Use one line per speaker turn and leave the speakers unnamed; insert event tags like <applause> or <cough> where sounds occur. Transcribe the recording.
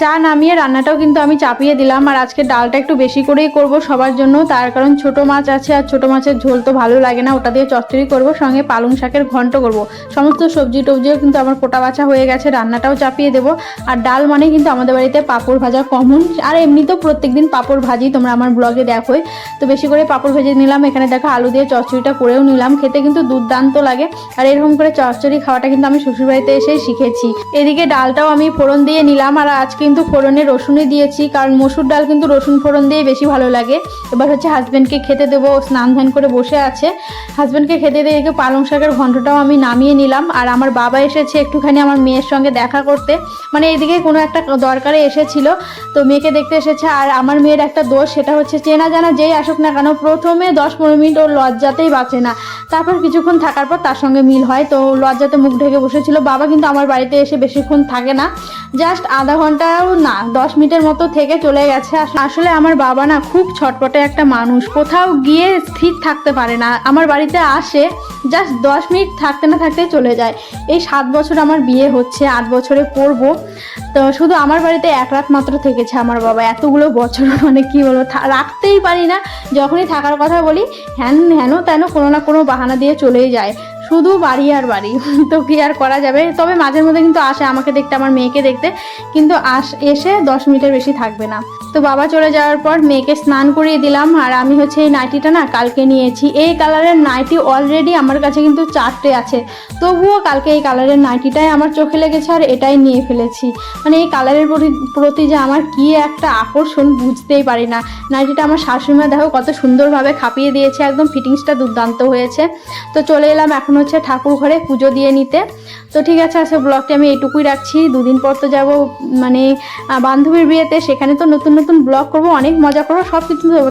চা নামিয়ে রান্নাটাও কিন্তু আমি চাপিয়ে দিলাম। আর আজকে ডালটা একটু বেশি করেই করব সবার জন্য। তার কারণ ছোট মাছ আছে আর ছোট মাছের ঝোল তো ভালো লাগে না, ওটা দিয়ে চচ্চড়ি করব, সঙ্গে পালং শাকের ঘন্ট করব। সমস্ত সবজি টবজিও কিন্তু আমার কোটা বাছা হয়ে গেছে, রান্নাটাও চাপিয়ে দেবো। আর ডাল মানে কিন্তু আমাদের বাড়িতে পাঁপড় ভাজা কমন আর এমনিতেও প্রত্যেকদিন পাঁপড় ভাজি, তোমরা আমার ব্লগে দেখোই। তো বেশি করে পাঁপড় ভেজে নিলাম, এখানে দেখো আলু দিয়ে চচ্চড়িটা করেও নিলাম। খেতে কিন্তু দুর্দান্ত লাগে। আর এরকম করে চচ্চড়ি খাওয়াটা কিন্তু আমি শ্বশুরবাড়িতে এসেই শিখেছি। এদিকে ডালটাও আমি ফোড়ন দিয়ে নিলাম। আর আজ কিন্তু ফোড়নে রসুনই দিয়েছি, কারণ মসুর ডাল কিন্তু রসুন ফোড়ন দিয়ে বেশি ভালো লাগে। এবার হচ্ছে হাজব্যান্ডকে খেতে দেবো স্নান ধান করে বসে আছে। হাজব্যান্ডকে খেতে দিয়ে পালং শাকের ঘন্টটাও আমি নামিয়ে নিলাম। আর আমার বাবা এসেছে একটুখানি আমার মেয়ের সঙ্গে দেখা করতে। মানে এদিকে কোনো একটা দরকারে এসেছিল, তো মেয়েকে দেখতে এসেছে। আর আমার মেয়ের একটা দোষ, সেটা হচ্ছে চেনা জানা যেই আসুক না কেন, প্রথমে দশ পনেরো মিনিট ওর লজ্জাতেই বাঁচে না। তারপর কিছুক্ষণ থাকার পর তার সঙ্গে মিল হয়, তো লজ্জাতে মুখ ঢেকে বসেছিল। বাবা কিন্তু আমার বাড়িতে এসে বেশিক্ষণ থাকে না। জাস্ট আধা ঘন্টাও না, দশ মিনিটের মতো থেকে চলে গেছে। আস- আসলে আমার বাবা না খুব ছটপটে একটা মানুষ। কোথাও গিয়ে স্থির থাকতে পারে না। আমার বাড়িতে আসে জাস্ট দশ মিনিট থাকতে না থাকতে চলে যায়। এই সাত বছর আমার বিয়ে হচ্ছে, আট বছরে পড়ব। তো শুধু আমার বাড়িতে এক রাত মাত্র থেকেছে আমার বাবা। এতগুলো বছর <laughs> মানে কি বলব রাখতেই পারি না। যখনই থাকার কথা বলি হ্যান হেন তেন কোনো না কোনো বাহানা দিয়ে চলেই যায়। শুধু বাড়ি আর বাড়ি। তো কি আর করা যাবে? তবে মাঝে মধ্যে কিন্তু আসে আমাকে দেখতে, আমার মেয়েকে দেখতে। কিন্তু আস, এসে দশ মিনিটের বেশি থাকবে না। তো বাবা চলে যাওয়ার পর মেয়েকে স্নান করিয়ে দিলাম। আর আমি হচ্ছে এই নাইটিটা না কালকে নিয়েছি। এই কালারের নাইটি অলরেডি আমার কাছে কিন্তু চারটে আছে। তবুও কালকে এই কালারের নাইটিটাই আমার চোখে লেগেছে আর এটাই নিয়ে ফেলেছি। মানে এই কালারের প্রতি যে আমার কি একটা আকর্ষণ বুঝতেই পারি না। নাইটিটা আমার শাশুড়িমা দেখো কত সুন্দরভাবে খাপিয়ে দিয়েছে। একদম ফিটিংসটা দুর্দান্ত হয়েছে। তো চলে এলাম এখন হচ্ছে ঠাকুর ঘরে পুজো দিয়ে নিতে। তো ঠিক আছে আজকে ব্লগটি আমি এইটুকুই রাখছি। দুদিন পর তো যাব মানে বান্ধবীর বিয়েতে, সেখানে তো নতুন নতুন ব্লগ করব, অনেক মজা করব সব কিছু